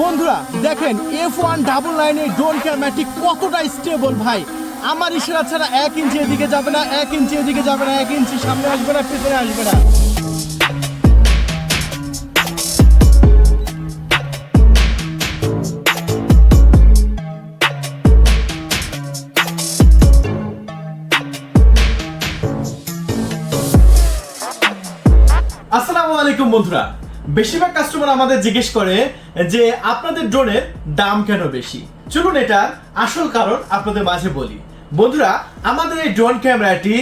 বন্ধুরা, দেখেন F one double নাইনের ড্রোন ক্যামেরাটি কতটা স্টেবল ভাই? আমার ইশারা ছাড়া এক ইঞ্চি এদিকে যাবে না, এক ইঞ্চি এদিকে যাবে না, এক ইঞ্চি সামনে আসবে না, পেছনে আসবে না। আসসালামু আলাইকুম বন্ধুরা। বেশিরভাগ কাস্টমার আমাদের জিজ্ঞেস করে যে, আপনাদের ড্রোনের দাম কেন বেশি? চলুন এটার আসল কারণ আপনাদের মাঝে বলি। বন্ধুরা, আমাদের এই ড্রোন ক্যামেরাটি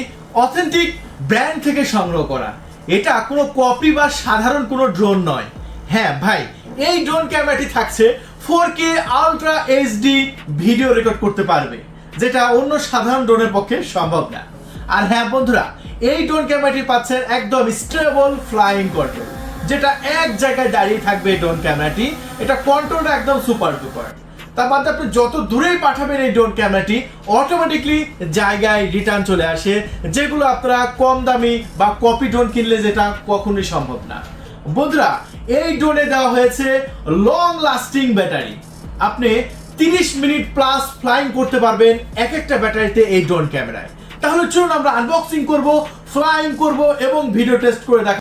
অথেন্টিক ব্র্যান্ড থেকে সংগ্রহ করা। এটা কোনো কপি বা সাধারণ কোনো ড্রোন নয়। হ্যাঁ ভাই, এই ড্রোন ক্যামেরাটি থাকছে four K ultra HD video record করতে পারবে, যেটা অন্য সাধারণ ড্রোনের পক্ষে সম্ভব না। আর হ্যাঁ বন্ধুরা, এই ড্রোন ক্যামেরাটি পাচ্ছেন একদম স্টেবল ফ্লাইং কন্ট্রোল যেটা এক জায়গায় দাঁড়িয়ে থাকবে এই ড্রোন ক্যামেরাটি, এটা কন্ট্রোলটা একদম সুপার ডুপার তার বাদে আপনি যত দূরেই পাঠাবেন এই ড্রোন ক্যামেরাটি অটোমেটিকলি জায়গায় রিটার্ন চলে আসে, যেগুলো আপনারা কম দামি বা কপি ড্রোন কিনলে যেটা কখনোই সম্ভব না। বন্ধুরা, এই ড্রোনে দেওয়া হয়েছে লং লাস্টিং ব্যাটারি আপনি 30 মিনিট প্লাস ফ্লাইং করতে পারবেন এক একটা ব্যাটারিতে এই ড্রোন ক্যামেরায়। তাহলে চলুন আমরা আনবক্সিং করব। ফ্লাইং করব এবং ভিডিও টেস্ট করে দেখ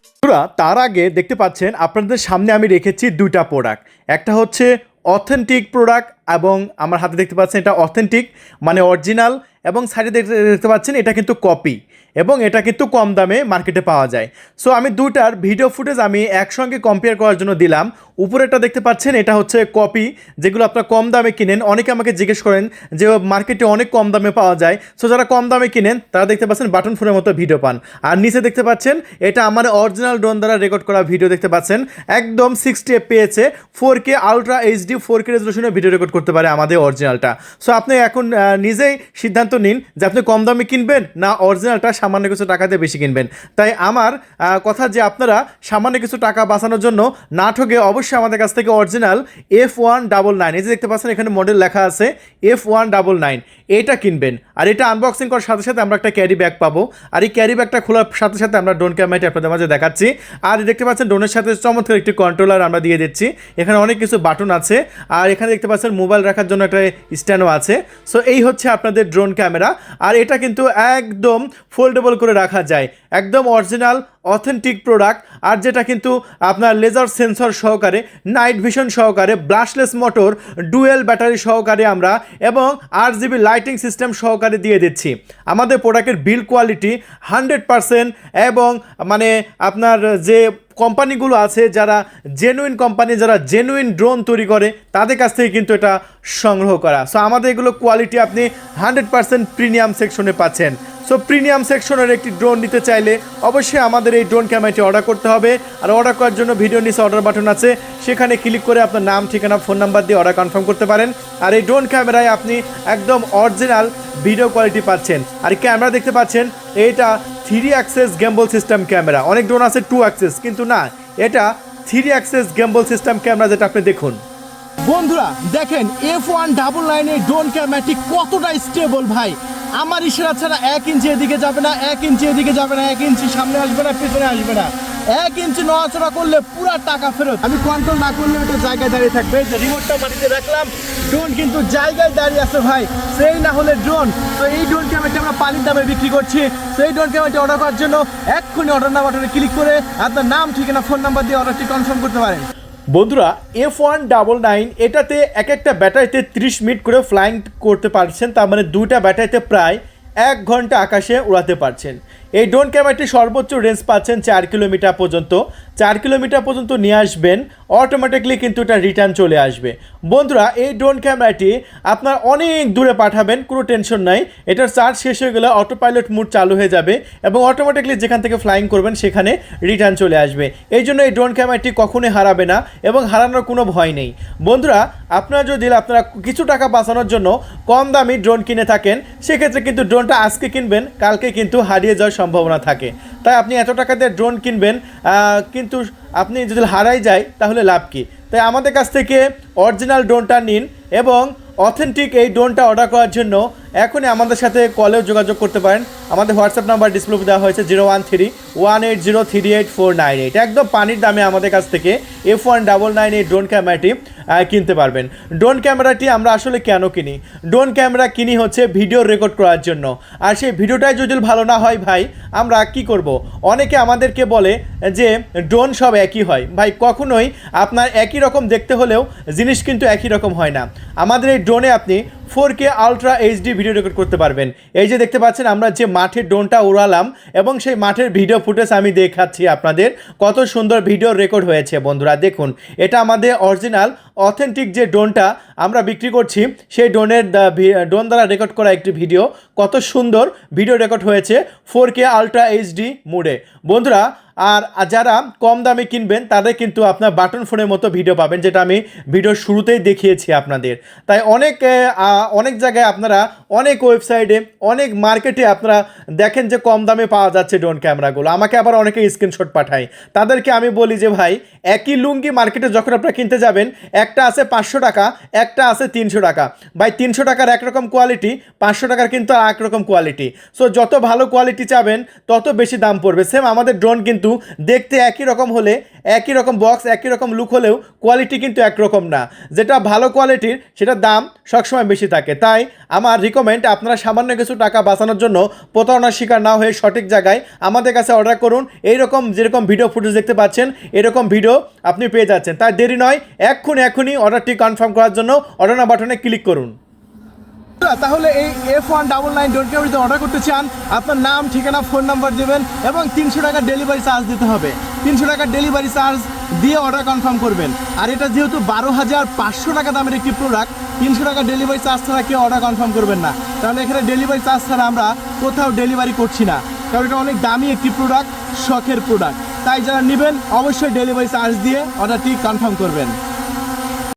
তার আগে দেখতে পাচ্ছেন, আপনাদের সামনে আমি রেখেছি দুইটা প্রোডাক্ট একটা হচ্ছে অথেন্টিক প্রোডাক্ট এবং আমার হাতে দেখতে পাচ্ছেন এটা অথেন্টিক মানে অরিজিনাল এবং সাইডে দেখতে দেখতে পাচ্ছেন এটা কিন্তু কপি এবং এটা কিন্তু কম দামে মার্কেটে পাওয়া যায়। সো আমি দুটার ভিডিও ফুটেজ আমি একসঙ্গে কম্পেয়ার করার জন্য দিলাম। উপরেটা দেখতে পাচ্ছেন, এটা হচ্ছে কপি যেগুলো আপনার কম দামে কিনেন। অনেকে আমাকে জিজ্ঞেস করেন যে মার্কেটে অনেক কম দামে পাওয়া যায়। সো যারা কম দামে কিনেন, তারা দেখতে পাচ্ছেন বাটন ফোনের মতো ভিডিও পান। আর নিচে দেখতে পাচ্ছেন, এটা আমার অরিজিনাল ড্রোন দ্বারা রেকর্ড করা ভিডিও দেখতে পাচ্ছেন। একদম সিক্সটি পেয়েছে four K ultra HD four K রেজলিউশনে video record করতে পারে আমাদের অরিজিনালটা সো আপনি এখন নিজেই সিদ্ধান্ত নিন যে আপনি কম দামে কিনবেন না অরিজিনালটা সামান্য কিছু টাকা দিয়ে বেশি কিনবেন। তাই আমার কথা যে আপনারা সামান্য কিছু টাকা বাঁচানোর জন্য না ঠকে অবশ্যই আমাদের কাছ থেকে original F one double nine এই যে দেখতে পাচ্ছেন, এখানে মডেল লেখা আছে এফ ওয়ান ডাবল নাইন এটা কিনবেন। আর এটা আনবক্সিং করার সাথে সাথে আমরা একটা ক্যারি ব্যাগ পাবো। আর এই ক্যারি ব্যাগটা খোলার সাথে সাথে আমরা ড্রোন ক্যামেরাটি আপনাদের মাঝে দেখাচ্ছি। আর দেখতে পাচ্ছেন ড্রোনের সাথে চমৎকার একটি কন্ট্রোলার আমরা দিয়ে দিচ্ছি। এখানে অনেক কিছু বাটন আছে। আর এখানে দেখতে পাচ্ছেন মোবাইল রাখার জন্য একটা স্ট্যান্ডও আছে। সো এই হচ্ছে আপনাদের ড্রোন ক্যামেরা আর এটা কিন্তু একদম ফোল্ডেবল করে রাখা যায়। একদম অরিজিনাল অথেন্টিক প্রোডাক্ট আর যেটা কিন্তু আপনার লেজার সেন্সর সহকারে নাইট ভিশন সহকারে ব্রাশলেস মোটর ডুয়েল ব্যাটারি সহকারে আমরা এবং আর জিবি লাইটিং সিস্টেম সহকারে দিয়ে দিচ্ছি। আমাদের প্রোডাক্টের বিল কোয়ালিটি হান্ড্রেড পারসেন্ট এবং মানে আপনার যে কোম্পানিগুলো আছে যারা জেনুইন কোম্পানি যারা জেনুইন ড্রোন তৈরি করে, তাদের কাছ থেকে কিন্তু এটা সংগ্রহ করা। সো আমাদের এগুলো কোয়ালিটি আপনি হান্ড্রেড পারসেন্ট প্রিমিয়াম সেকশনে পাচ্ছেন। সো প্রিমিয়াম সেকশনের একটি ড্রোন নিতে চাইলে অবশ্যই আমাদের এই ড্রোন ক্যামেরাটি অর্ডার করতে হবে। আর অর্ডার করার জন্য ভিডিও নিচে অর্ডার বাটন আছে। সেখানে ক্লিক করে আপনার নাম, ঠিকানা ফোন নাম্বার দিয়ে অর্ডার কনফার্ম করতে পারেন। আর এই ড্রোন ক্যামেরায় আপনি একদম অরিজিনাল ভিডিও কোয়ালিটি পাচ্ছেন। আর ক্যামেরা দেখতে পাচ্ছেন, এইটা three axis gimbal system camera. অনেক ড্রোন আছে টু অ্যাক্সেস, কিন্তু না, এটা three axis gimbal system camera যেটা আপনি দেখুন। বন্ধুরা, দেখেন এফ ওয়ান ডাবল নাইনের ড্রোন ক্যামেরাটি কতটা স্টেবল ভাই। আমার ইশারা ছাড়া এক ইঞ্চি এদিকে যাবে না, এক ইঞ্চি এদিকে যাবে না, এক ইঞ্চি সামনে আসবে না, পেছনে আসবে না। এক ইঞ্চি নড়াচড়া করলে পুরো টাকা ফেরত। আমি কন্ট্রোল না করলে ওটা জায়গায় দাঁড়িয়ে থাকবে। যে রিমোটটা মাটিতে রাখলাম। ড্রোন কিন্তু জায়গায় দাঁড়িয়ে আছে ভাই। সেই না হলে ড্রোন তো এই ড্রোন ক্যামেরাটি আমরা পানির দামে বিক্রি করছি। সেই ড্রোন ক্যামেরাটি অর্ডার করার জন্য এক্ষুনি অর্ডার না বাটনে ক্লিক করে আপনার নাম, ঠিকানা ফোন নাম্বার দিয়ে অর্ডারটি কনফার্ম করতে পারেন। বন্ধুরা এফ ওয়ান ডাবল নাইন এটাতে এক একটা ব্যাটারিতে ত্রিশ মিনিট করে ফ্লাইং করতে পারছেন, তার মানে দুইটা ব্যাটারিতে প্রায় এক ঘণ্টা আকাশে উড়াতে পারছেন। এই ড্রোন ক্যামেরাটি সর্বোচ্চ রেঞ্জ পাচ্ছেন চার কিলোমিটার পর্যন্ত। চার কিলোমিটার পর্যন্ত নিয়ে আসবেন অটোমেটিকলি কিন্তু এটা রিটার্ন চলে আসবে। বন্ধুরা, এই ড্রোন ক্যামেরাটি আপনার অনেক দূরে পাঠাবেন, কোনো টেনশন নাই। এটার চার্জ শেষ হয়ে গেলে অটো পাইলট মুড চালু হয়ে যাবে এবং অটোমেটিকলি যেখান থেকে ফ্লাইং করবেন, সেখানে রিটার্ন চলে আসবে। এই জন্য এই ড্রোন ক্যামেরাটি কখনোই হারাবে না এবং হারানোর কোনো ভয় নেই। বন্ধুরা, আপনারা যদি আপনারা কিছু টাকা বাঁচানোর জন্য কম দামি ড্রোন কিনে থাকেন, সেক্ষেত্রে কিন্তু ড্রোনটা আজকে কিনবেন, কালকে কিন্তু হারিয়ে যাওয়ার সম্ভাবনা থাকে। তাই আপনি এত টাকা দিয়ে ড্রোন কিনবেন কিন্তু আপনি যদি হারাই যায়, তাহলে লাভ কী? তাই আমাদের কাছ থেকে অরিজিনাল ড্রোনটা নিন এবং অথেন্টিক এই ড্রোনটা অর্ডার করার জন্য এখনই আমাদের সাথে কলেও যোগাযোগ করতে পারেন। আমাদের হোয়াটসঅ্যাপ নাম্বার ডিসপ্লে দেওয়া হয়েছে zero one three, one eight zero three eight four nine eight. একদম পানির দামে আমাদের কাছ থেকে F one double nine eight drone ক্যামেরাটি কিনতে পারবেন। ড্রোন ক্যামেরাটি আমরা আসলে কেন কিনি? ড্রোন ক্যামেরা কিনি হচ্ছে ভিডিও রেকর্ড করার জন্য। আর সেই ভিডিওটাই যদি ভালো না হয় ভাই, আমরা কি করব? অনেকে আমাদেরকে বলে যে ড্রোন সব একই হয়। ভাই, কখনোই আপনার একই রকম দেখতে হলেও জিনিস কিন্তু একই রকম হয় না। আমাদের এই ড্রোনে আপনি four K ultra HD video record করতে পারবেন। এই যে দেখতে পাচ্ছেন, আমরা যে মাঠের ড্রোনটা উড়ালাম এবং সেই মাঠের ভিডিও ফুটেজ আমি দেখাচ্ছি আপনাদের। কত সুন্দর ভিডিও রেকর্ড হয়েছে বন্ধুরা, দেখুন। এটা আমাদের অরিজিনাল অথেন্টিক যে ড্রোনটা আমরা বিক্রি করছি, সেই ড্রোনের ড্রোন দ্বারা রেকর্ড করা একটি ভিডিও কত সুন্দর ভিডিও রেকর্ড হয়েছে ফোর কে আলট্রা এইচডি মুডে। বন্ধুরা আর যারা কম দামে কিনবেন, তাদের কিন্তু আপনার বাটন ফোনের মতো ভিডিও পাবেন, যেটা আমি ভিডিওর শুরুতেই দেখিয়েছি আপনাদের। তাই অনেক অনেক জায়গায় আপনারা অনেক ওয়েবসাইটে, অনেক মার্কেটে আপনারা দেখেন যে কম দামে পাওয়া যাচ্ছে ড্রোন ক্যামেরাগুলো। আমাকে আবার অনেকে স্ক্রিনশট পাঠায়। তাদেরকে আমি বলি যে, ভাই, একই লুঙ্গি মার্কেটে যখন আপনারা কিনতে যাবেন, একটা আছে পাঁচশো টাকা, একটা আছে তিনশো টাকা। ভাই, তিনশো টাকার একরকম কোয়ালিটি পাঁচশো টাকার কিন্তু একরকম কোয়ালিটি সো যত ভালো কোয়ালিটি চাবেন, তত বেশি দাম পড়বে। সেম আমাদের ড্রোন কিন্তু দেখতে একই রকম হলে, একই রকম বক্স একই রকম লুক হলেও কোয়ালিটি কিন্তু একরকম না। যেটা ভালো কোয়ালিটির সেটার দাম সবসময় বেশি থাকে। তাই আমার রিকমেন্ড আপনারা সামান্য কিছু টাকা বাঁচানোর জন্য প্রতারণার শিকার না হয়ে সঠিক জায়গায় আমাদের কাছে অর্ডার করুন। এইরকম, যেরকম ভিডিও ফুটেজ দেখতে পাচ্ছেন, এরকম ভিডিও আপনি পেয়ে যাচ্ছেন। তাই দেরি নয়, এক্ষুনি এক্ষুনি অর্ডারটি কনফার্ম করার জন্য অর্ডার বাটনে ক্লিক করুন। তাহলে এই F one double nine drone ক্যামেরাতে অর্ডার করতে চান, আপনার নাম, ঠিকানা ফোন নাম্বার দেবেন এবং তিনশো টাকা ডেলিভারি চার্জ দিতে হবে। তিনশো টাকা ডেলিভারি চার্জ দিয়ে অর্ডার কনফার্ম করবেন। আর এটা যেহেতু বারো হাজার পাঁচশো টাকা দামের একটি প্রোডাক্ট তিনশো টাকা ডেলিভারি চার্জ ছাড়া কেউ অর্ডার কনফার্ম করবেন না। তাহলে এখানে ডেলিভারি চার্জ ছাড়া আমরা কোথাও ডেলিভারি করছি না। কারণ এটা অনেক দামি একটি প্রোডাক্ট শখের প্রোডাক্ট তাই যারা নেবেন, অবশ্যই ডেলিভারি চার্জ দিয়ে অর্ডারটি কনফার্ম করবেন।